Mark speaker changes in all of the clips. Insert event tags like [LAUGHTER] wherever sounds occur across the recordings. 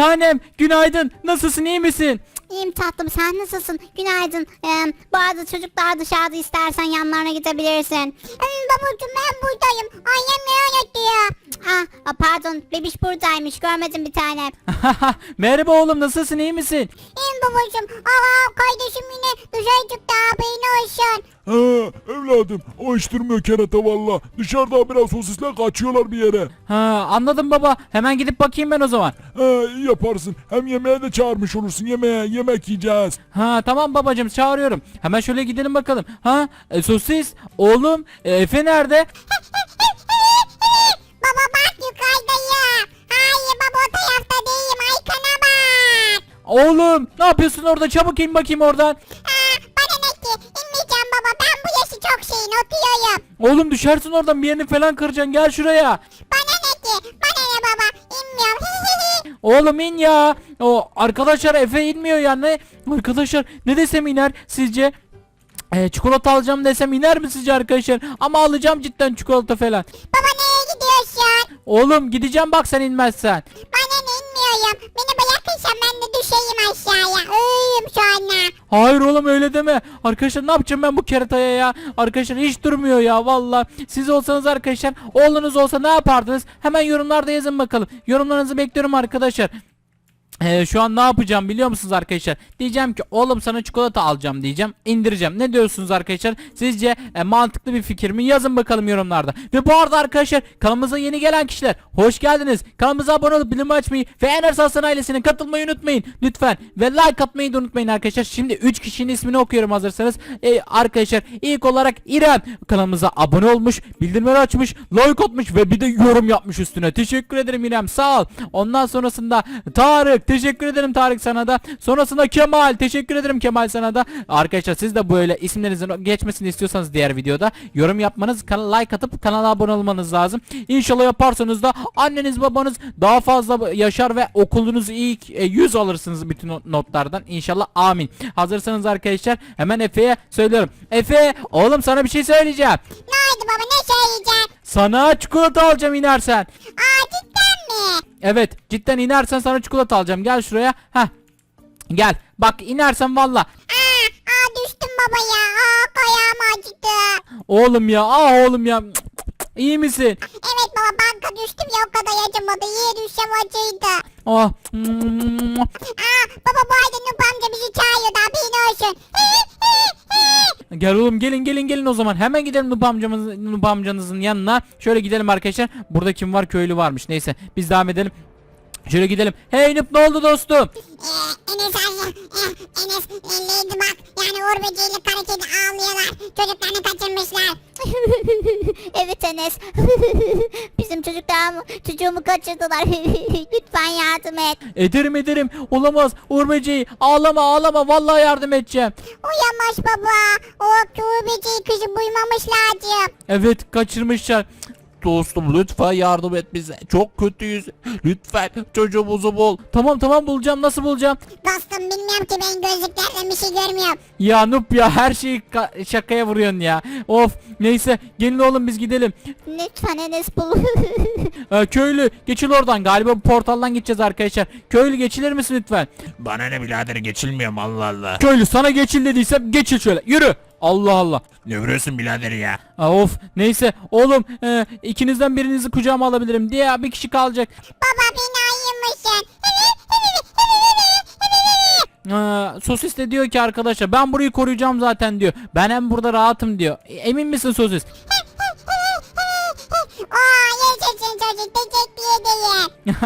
Speaker 1: Tanem günaydın. Nasılsın iyi misin?
Speaker 2: İyiyim tatlım sen nasılsın? Günaydın. Ee, bazı çocuklar dışarıda istersen yanlarına gidebilirsin. Babacığım ben buradayım. Annem ne öğretiyor? Ah, ah, pardon bebiş buradaymış görmedim bir tane. [LAUGHS]
Speaker 1: Merhaba oğlum nasılsın iyi misin?
Speaker 2: İyiyim babacığım. Aa kardeşim yine dışarı çıktı haberin olsun.
Speaker 3: Ha evladım açtırmıyor kerata valla. Dışarıda biraz sosisler kaçıyorlar bir yere.
Speaker 1: Ha anladım baba. Hemen gidip bakayım ben o zaman.
Speaker 3: Ha iyi yaparsın. Hem yemeğe de çağırmış olursun. Yemeğe yemek yiyeceğiz.
Speaker 1: Ha tamam babacığım çağırıyorum. Hemen şöyle gidelim bakalım. Ha e, sosis oğlum e, Efe nerede? [LAUGHS]
Speaker 2: baba bak yukarıdayım. Hayır baba o tarafta değilim arkana bak.
Speaker 1: Oğlum ne yapıyorsun orada çabuk in bakayım oradan.
Speaker 2: Oturuyorum.
Speaker 1: Oğlum düşersin oradan bir yerini falan kıracaksın gel şuraya.
Speaker 2: Bana ne ki? Bana ne baba? İnmiyorum. [LAUGHS]
Speaker 1: Oğlum in ya. O arkadaşlar Efe inmiyor ya ne? Arkadaşlar ne desem iner sizce? E, çikolata alacağım desem iner mi sizce arkadaşlar? Ama alacağım cidden çikolata falan.
Speaker 2: baba nereye gidiyorsun?
Speaker 1: Oğlum gideceğim bak sen inmezsen.
Speaker 2: Bana ne inmiyorum. Beni bırakırsan ben de düşeyim aşağıya. Ölüyüm şu anda.
Speaker 1: Hayır oğlum öyle deme. Arkadaşlar ne yapacağım ben bu kerataya ya? Arkadaşlar hiç durmuyor ya valla. Siz olsanız arkadaşlar oğlunuz olsa ne yapardınız? Hemen yorumlarda yazın bakalım. Yorumlarınızı bekliyorum arkadaşlar. Ee, şu an ne yapacağım biliyor musunuz arkadaşlar? Diyeceğim ki oğlum sana çikolata alacağım diyeceğim. indireceğim. Ne diyorsunuz arkadaşlar? Sizce e, mantıklı bir fikir mi? Yazın bakalım yorumlarda. Ve bu arada arkadaşlar kanalımıza yeni gelen kişiler hoş geldiniz. Kanalımıza abone olup bildirim açmayı ve Enes Aslan ailesine katılmayı unutmayın. Lütfen. Ve like atmayı da unutmayın arkadaşlar. Şimdi 3 kişinin ismini okuyorum hazırsanız. Ee, arkadaşlar ilk olarak İrem kanalımıza abone olmuş, bildirimleri açmış, like atmış ve bir de yorum yapmış üstüne. Teşekkür ederim İrem sağ ol. Ondan sonrasında Tarık teşekkür ederim Tarık sana da. Sonrasında Kemal teşekkür ederim Kemal sana da. Arkadaşlar siz de böyle isimlerinizin geçmesini istiyorsanız diğer videoda yorum yapmanız, like atıp kanala abone olmanız lazım. İnşallah yaparsanız da anneniz babanız daha fazla yaşar ve okulunuz ilk e, 100 alırsınız bütün notlardan. İnşallah amin. Hazırsanız arkadaşlar hemen Efe'ye söylüyorum. Efe oğlum sana bir şey söyleyeceğim.
Speaker 2: Ne oldu baba ne söyleyeceksin?
Speaker 1: Sana çikolata alacağım inersen.
Speaker 2: Aa cidden mi?
Speaker 1: Evet cidden inersen sana çikolata alacağım. Gel şuraya. Heh. Gel. Bak inersen valla.
Speaker 2: Aa, aa düştüm baba ya. Aa kayağım acıdı.
Speaker 1: Oğlum ya. Aa oğlum ya. Cık, cık, cık. İyi misin?
Speaker 2: Evet baba banka düştüm ya o kadar acımadı. Yere düşsem acıydı.
Speaker 1: Oh.
Speaker 2: Aa baba bu arada Nup amca bizi çağırıyordu haberin olsun.
Speaker 1: Gel oğlum gelin gelin gelin o zaman. Hemen gidelim Nup amcamızın Nup amcanızın yanına. Şöyle gidelim arkadaşlar. Burada kim var? Köylü varmış. Neyse biz devam edelim. Şöyle gidelim. Hey Nup ne oldu dostum?
Speaker 2: Ee, Enes abi, eh, Enes, e, Lady bak yani Uğur Böceği'yle kara kedi ağlıyorlar. Çocuklarını kaçırmışlar. [LAUGHS] evet Enes. [LAUGHS] Bizim çocuklarımı, çocuğumu kaçırdılar. [LAUGHS] Lütfen yardım et.
Speaker 1: Ederim ederim. Olamaz. Uğur böceği. Ağlama ağlama. Vallahi yardım edeceğim.
Speaker 2: Uyamaz baba. O Uğur Böceği kızı buymamış lazım.
Speaker 1: Evet kaçırmışlar.
Speaker 4: Dostum lütfen yardım et bize. Çok kötüyüz. Lütfen çocuğumuzu bul.
Speaker 1: Tamam tamam bulacağım. Nasıl bulacağım?
Speaker 2: Dostum bilmiyorum ki ben gözlüklerle bir şey görmüyorum.
Speaker 1: Ya Nup ya her şeyi ka- şakaya vuruyorsun ya. Of neyse gelin oğlum biz gidelim.
Speaker 2: Lütfen Enes bul. [LAUGHS]
Speaker 1: Ee, köylü geçil oradan galiba bu portaldan gideceğiz arkadaşlar. Köylü geçilir misin lütfen?
Speaker 4: Bana ne birader geçilmiyor Allah Allah.
Speaker 1: Köylü sana geçil dediysem geçil şöyle yürü. Allah Allah.
Speaker 4: Ne vuruyorsun birader ya?
Speaker 1: Aa, of neyse oğlum e, ikinizden birinizi kucağıma alabilirim diye bir kişi kalacak.
Speaker 2: baba beni ayırmışsın.
Speaker 1: Ee, sosis de diyor ki arkadaşlar ben burayı koruyacağım zaten diyor. Ben hem burada rahatım diyor. E, Emin misin sosis?
Speaker 2: Aa yaşasın çocuk teşekkür ederim.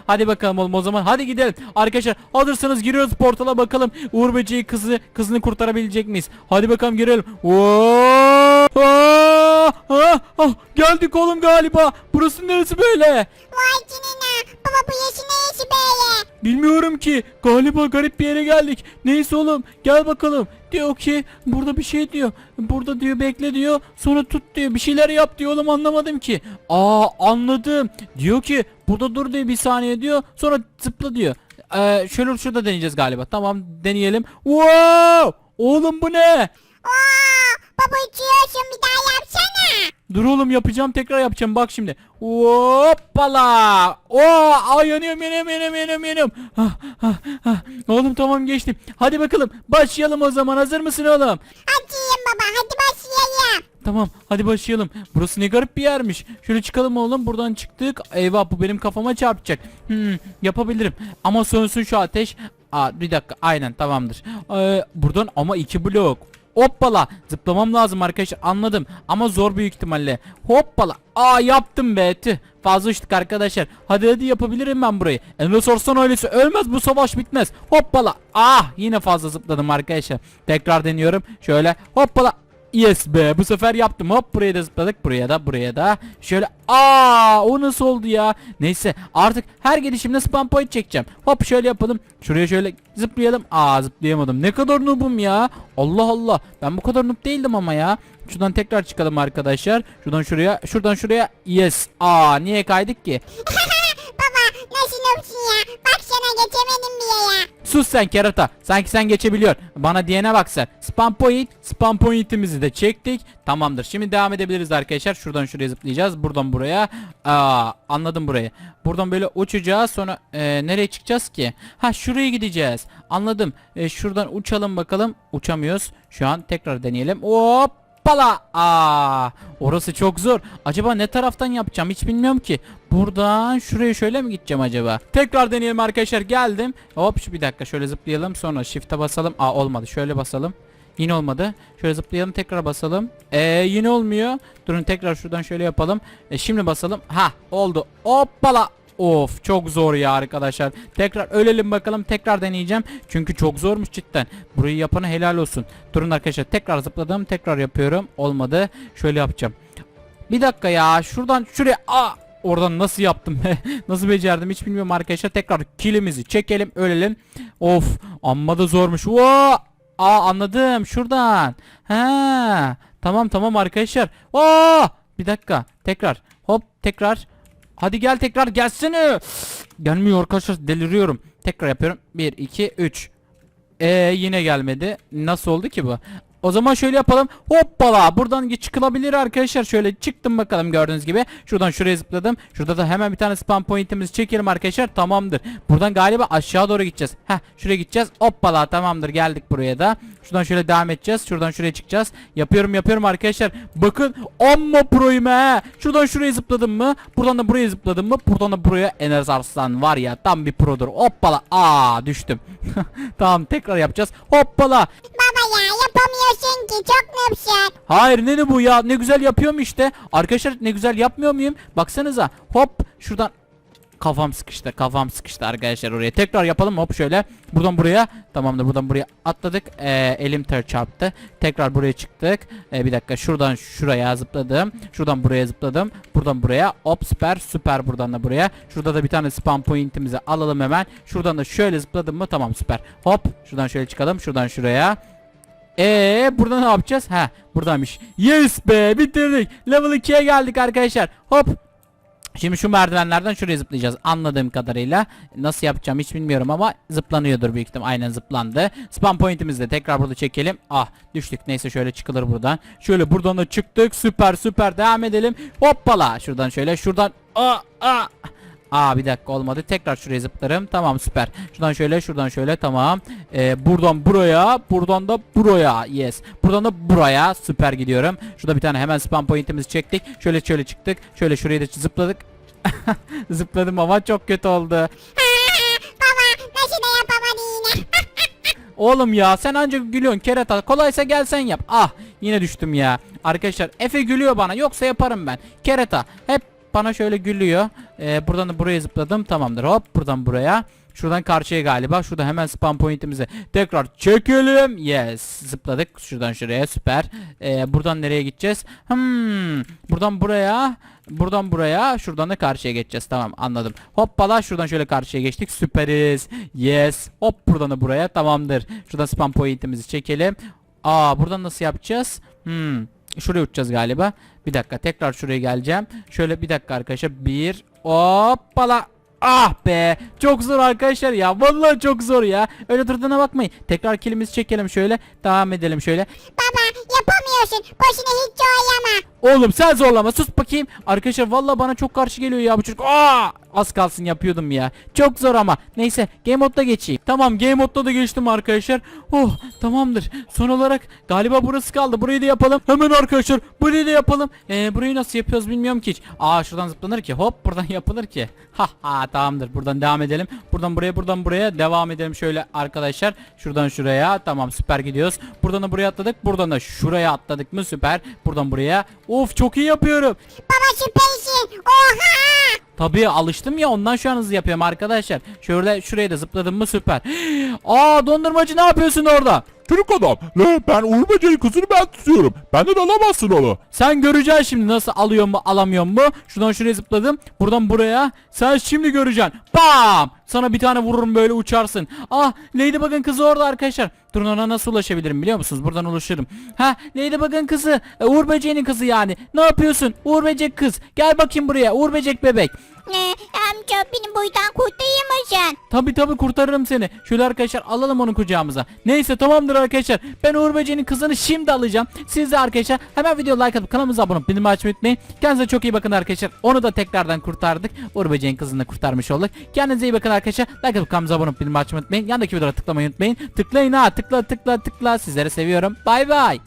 Speaker 2: [LAUGHS]
Speaker 1: hadi bakalım oğlum o zaman hadi gidelim. Arkadaşlar hazırsanız giriyoruz portala bakalım Uğur Böceği kızı kızını kurtarabilecek miyiz? Hadi bakalım girelim. Oo! Aa! Ah! Ah! Geldik oğlum galiba. Burası neresi böyle?
Speaker 2: Vay canına. Baba bu yaşı ne yaşı böyle?
Speaker 1: Bilmiyorum ki. Galiba garip bir yere geldik. Neyse oğlum gel bakalım. Diyor ki burada bir şey diyor. Burada diyor bekle diyor. Sonra tut diyor. Bir şeyler yap diyor oğlum anlamadım ki. Aa anladım. Diyor ki burada dur diyor bir saniye diyor. Sonra zıpla diyor. Ee, şöyle şurada deneyeceğiz galiba. Tamam deneyelim. Wow! Oğlum bu ne?
Speaker 2: Aa Baba uçuyorsun bir daha yapsana.
Speaker 1: Dur oğlum yapacağım tekrar yapacağım bak şimdi. Hoppala. Oo, ay yanıyorum yanıyorum yanıyorum yanıyorum yanıyorum. Ah, ah, ah. Oğlum tamam geçtim. Hadi bakalım başlayalım o zaman hazır mısın oğlum?
Speaker 2: Açayım baba hadi başlayalım.
Speaker 1: Tamam hadi başlayalım. Burası ne garip bir yermiş. Şöyle çıkalım oğlum buradan çıktık. Eyvah bu benim kafama çarpacak. Hmm, yapabilirim. Ama sönsün şu ateş. Aa, bir dakika aynen tamamdır. Ee, buradan ama iki blok. Hoppala. Zıplamam lazım arkadaşlar. Anladım. Ama zor büyük ihtimalle. Hoppala. Aa yaptım be. Tüh. Fazla uçtuk arkadaşlar. Hadi hadi yapabilirim ben burayı. Enes Arslan ailesi. Ölmez. Bu savaş bitmez. Hoppala. Ah yine fazla zıpladım arkadaşlar. Tekrar deniyorum. Şöyle. Hoppala Yes be. Bu sefer yaptım. Hop buraya da zıpladık. Buraya da buraya da. Şöyle aa o nasıl oldu ya? Neyse artık her gidişimde spam point çekeceğim. Hop şöyle yapalım. Şuraya şöyle zıplayalım. Aa zıplayamadım. Ne kadar noobum ya. Allah Allah. Ben bu kadar noob değildim ama ya. Şuradan tekrar çıkalım arkadaşlar. Şuradan şuraya şuradan şuraya. Yes. Aa niye kaydık ki [LAUGHS]
Speaker 2: nasıl nopsun ya? Bak sana geçemedim bile ya.
Speaker 1: Sus sen kerata. Sanki sen geçebiliyor. Bana diyene bak sen. Spam point. Spam point'imizi de çektik. Tamamdır. Şimdi devam edebiliriz arkadaşlar. Şuradan şuraya zıplayacağız. Buradan buraya. Aa, anladım burayı. Buradan böyle uçacağız. Sonra e, nereye çıkacağız ki? Ha şuraya gideceğiz. Anladım. E, şuradan uçalım bakalım. Uçamıyoruz. Şu an tekrar deneyelim. Hop. Hoppala. Aa, orası çok zor. Acaba ne taraftan yapacağım hiç bilmiyorum ki. Buradan şuraya şöyle mi gideceğim acaba? Tekrar deneyelim arkadaşlar. Geldim. Hop bir dakika şöyle zıplayalım. Sonra shift'e basalım. Aa olmadı. Şöyle basalım. Yine olmadı. Şöyle zıplayalım tekrar basalım. Ee yine olmuyor. Durun tekrar şuradan şöyle yapalım. E, şimdi basalım. Ha oldu. Hoppala. Of çok zor ya arkadaşlar. Tekrar ölelim bakalım. Tekrar deneyeceğim. Çünkü çok zormuş cidden. Burayı yapana helal olsun. Durun arkadaşlar. Tekrar zıpladım. Tekrar yapıyorum. Olmadı. Şöyle yapacağım. Bir dakika ya. Şuradan şuraya. Aa! Oradan nasıl yaptım? [LAUGHS] nasıl becerdim hiç bilmiyorum arkadaşlar. Tekrar kilimizi çekelim. Ölelim. Of. Amma da zormuş. Vaa! Aa anladım. Şuradan. Ha. Tamam tamam arkadaşlar. Aa! Bir dakika. Tekrar. Hop tekrar. Hadi gel tekrar gelsene. Gelmiyor arkadaşlar deliriyorum. Tekrar yapıyorum. 1 2 3. Ee yine gelmedi. Nasıl oldu ki bu? O zaman şöyle yapalım. Hoppala. Buradan çıkılabilir arkadaşlar. Şöyle çıktım bakalım gördüğünüz gibi. Şuradan şuraya zıpladım. Şurada da hemen bir tane spam pointimizi çekelim arkadaşlar. Tamamdır. Buradan galiba aşağı doğru gideceğiz. Heh şuraya gideceğiz. Hoppala tamamdır geldik buraya da. Şuradan şöyle devam edeceğiz. Şuradan şuraya çıkacağız. Yapıyorum yapıyorum arkadaşlar. Bakın amma proyum he. Şuradan şuraya zıpladım mı? Buradan da buraya zıpladım mı? Buradan da buraya Enes Arslan var ya tam bir produr. Hoppala. Aa düştüm. [LAUGHS] tamam tekrar yapacağız. Hoppala.
Speaker 2: Baba ya yapamıyorsun ki? Çok nopsun.
Speaker 1: Hayır ne ne bu ya? Ne güzel yapıyorum işte. Arkadaşlar ne güzel yapmıyor muyum? Baksanıza. Hop şuradan. Kafam sıkıştı kafam sıkıştı arkadaşlar oraya. Tekrar yapalım. Hop şöyle. Buradan buraya. Tamamdır buradan buraya atladık. Ee, elim ter çarptı. Tekrar buraya çıktık. Ee, bir dakika şuradan şuraya zıpladım. Şuradan buraya zıpladım. Buradan buraya. Hop süper süper buradan da buraya. Şurada da bir tane spam pointimizi alalım hemen. Şuradan da şöyle zıpladım mı? Tamam süper. Hop şuradan şöyle çıkalım. Şuradan şuraya ee burada ne yapacağız? Ha buradaymış. Yes be bitirdik. Level 2'ye geldik arkadaşlar. Hop. Şimdi şu merdivenlerden şuraya zıplayacağız anladığım kadarıyla. Nasıl yapacağım hiç bilmiyorum ama zıplanıyordur büyük ihtimal. Aynen zıplandı. Spam pointimizi de tekrar burada çekelim. Ah düştük. Neyse şöyle çıkılır buradan. Şöyle buradan da çıktık. Süper süper devam edelim. Hoppala. Şuradan şöyle şuradan. Aa, aa. Aa bir dakika olmadı. Tekrar şuraya zıplarım. Tamam süper. Şuradan şöyle şuradan şöyle tamam. Ee, buradan buraya buradan da buraya. Yes. Buradan da buraya. Süper gidiyorum. Şurada bir tane hemen spam pointimizi çektik. Şöyle şöyle çıktık. Şöyle şuraya da zıpladık. [LAUGHS] Zıpladım ama çok kötü oldu. [LAUGHS] Oğlum ya sen ancak gülüyorsun kerata. Kolaysa gel sen yap. Ah yine düştüm ya. Arkadaşlar Efe gülüyor bana. Yoksa yaparım ben. Kerata hep bana şöyle gülüyor. Ee, buradan da buraya zıpladım. Tamamdır. Hop buradan buraya. Şuradan karşıya galiba. Şurada hemen spam pointimizi tekrar çekelim. Yes. Zıpladık. Şuradan şuraya. Süper. Ee, buradan nereye gideceğiz? Hmm. Buradan buraya. Buradan buraya. Şuradan da karşıya geçeceğiz. Tamam anladım. Hoppala. Şuradan şöyle karşıya geçtik. Süperiz. Yes. Hop buradan da buraya. Tamamdır. Şuradan spam pointimizi çekelim. Aa buradan nasıl yapacağız? Hmm. Şuraya uçacağız galiba. Bir dakika tekrar şuraya geleceğim. Şöyle bir dakika arkadaşlar. Bir. Hoppala. Ah be. Çok zor arkadaşlar ya. Vallahi çok zor ya. Öyle durduğuna bakmayın. Tekrar kilimizi çekelim şöyle. Devam edelim şöyle.
Speaker 2: baba yapamıyorsun. Boşuna hiç zorlama.
Speaker 1: Oğlum sen zorlama sus bakayım. Arkadaşlar valla bana çok karşı geliyor ya bu çocuk. Aa! Az kalsın yapıyordum ya. Çok zor ama. Neyse game modda geçeyim. Tamam game modda da geçtim arkadaşlar. Oh tamamdır. Son olarak galiba burası kaldı. Burayı da yapalım. Hemen arkadaşlar burayı da yapalım. Ee, burayı nasıl yapıyoruz bilmiyorum ki hiç. Aa şuradan zıplanır ki. Hop buradan [LAUGHS] yapılır ki. Ha ha tamamdır. Buradan devam edelim. Buradan buraya buradan buraya devam edelim şöyle arkadaşlar. Şuradan şuraya. Tamam süper gidiyoruz. Buradan da buraya atladık. Buradan da şuraya atladık mı süper. Buradan buraya. Of çok iyi yapıyorum.
Speaker 2: Baba süpersin. Oha.
Speaker 1: Tabii alıştım ya ondan şu an hızlı yapıyorum arkadaşlar. Şöyle şuraya da zıpladım mı süper. [GASPS] Aa dondurmacı ne yapıyorsun orada?
Speaker 3: Çocuk adam. Ne ben Uğur Böceği kızını ben tutuyorum. Benden alamazsın onu.
Speaker 1: Sen göreceksin şimdi nasıl alıyor mu alamıyor mu. Şuradan şuraya zıpladım. Buradan buraya. Sen şimdi göreceksin. Bam! Sana bir tane vururum böyle uçarsın. Ah Ladybug'ın kızı orada arkadaşlar. Durun ona nasıl ulaşabilirim biliyor musunuz? Buradan ulaşırım. Ha Ladybug'ın kızı. E, Uğur Böceği'nin kızı yani. Ne yapıyorsun? Uğur Böcek kız. Gel bakayım buraya. Uğur Böcek bebek.
Speaker 2: Ee, amca beni buradan kurtarayım
Speaker 1: Tabi tabi kurtarırım seni. Şöyle arkadaşlar alalım onu kucağımıza. Neyse tamamdır arkadaşlar. Ben Uğur Böceği'nin kızını şimdi alacağım. Siz de arkadaşlar hemen video like atıp kanalımıza abone olup bildirim açmayı unutmayın. Kendinize çok iyi bakın arkadaşlar. Onu da tekrardan kurtardık. Uğur Böceği'nin kızını da kurtarmış olduk. Kendinize iyi bakın arkadaşlar. Like atıp kanalımıza abone olup bildirim açmayı unutmayın. Yandaki videolara tıklamayı unutmayın. Tıklayın ha tıkla tıkla tıkla. Sizleri seviyorum. Bay bay.